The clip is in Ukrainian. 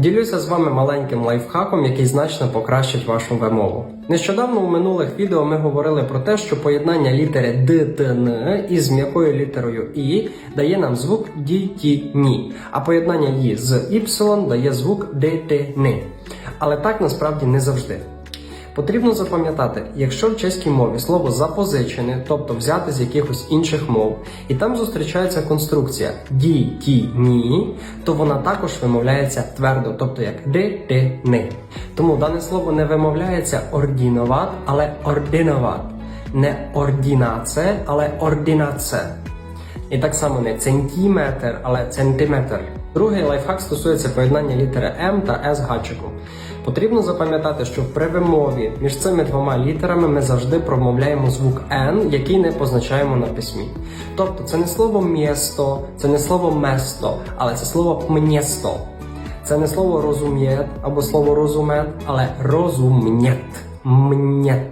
Ділюся з вами маленьким лайфхаком, який значно покращить вашу вимову. Нещодавно у минулих відео ми говорили про те, що поєднання літери Д, Т, Н із м'якою літерою І дає нам звук Ді, Ті, Ні, а поєднання І з Y дає звук Д, Т, Н. Але так насправді не завжди. Потрібно запам'ятати, якщо в чеській мові слово запозичене, тобто взяти з якихось інших мов, і там зустрічається конструкція ді, ті, ні, то вона також вимовляється твердо, тобто як ди, ти, ни. Тому дане слово не вимовляється ордінуват, але ординуват. Не ордінаце, але ордінаце. І так само не центіметр, але центиметр. Другий лайфхак стосується поєднання літери М та С гачиком. Потрібно запам'ятати, що при вимові між цими двома літерами ми завжди промовляємо звук N, який не позначаємо на письмі. Тобто це не слово місто, це не слово место, але це слово м'єсто. Це не слово розумєт або слово розумет, але розум'єт. Мнєт.